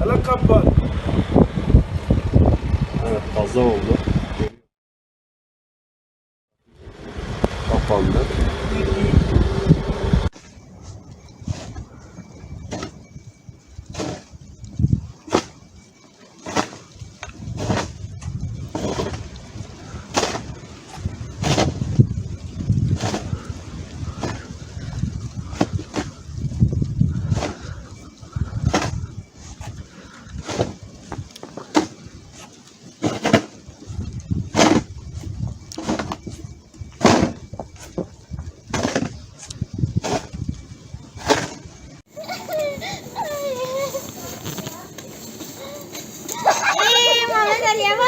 Hele kapat. Evet fazla oldu. Kapandı. 连吗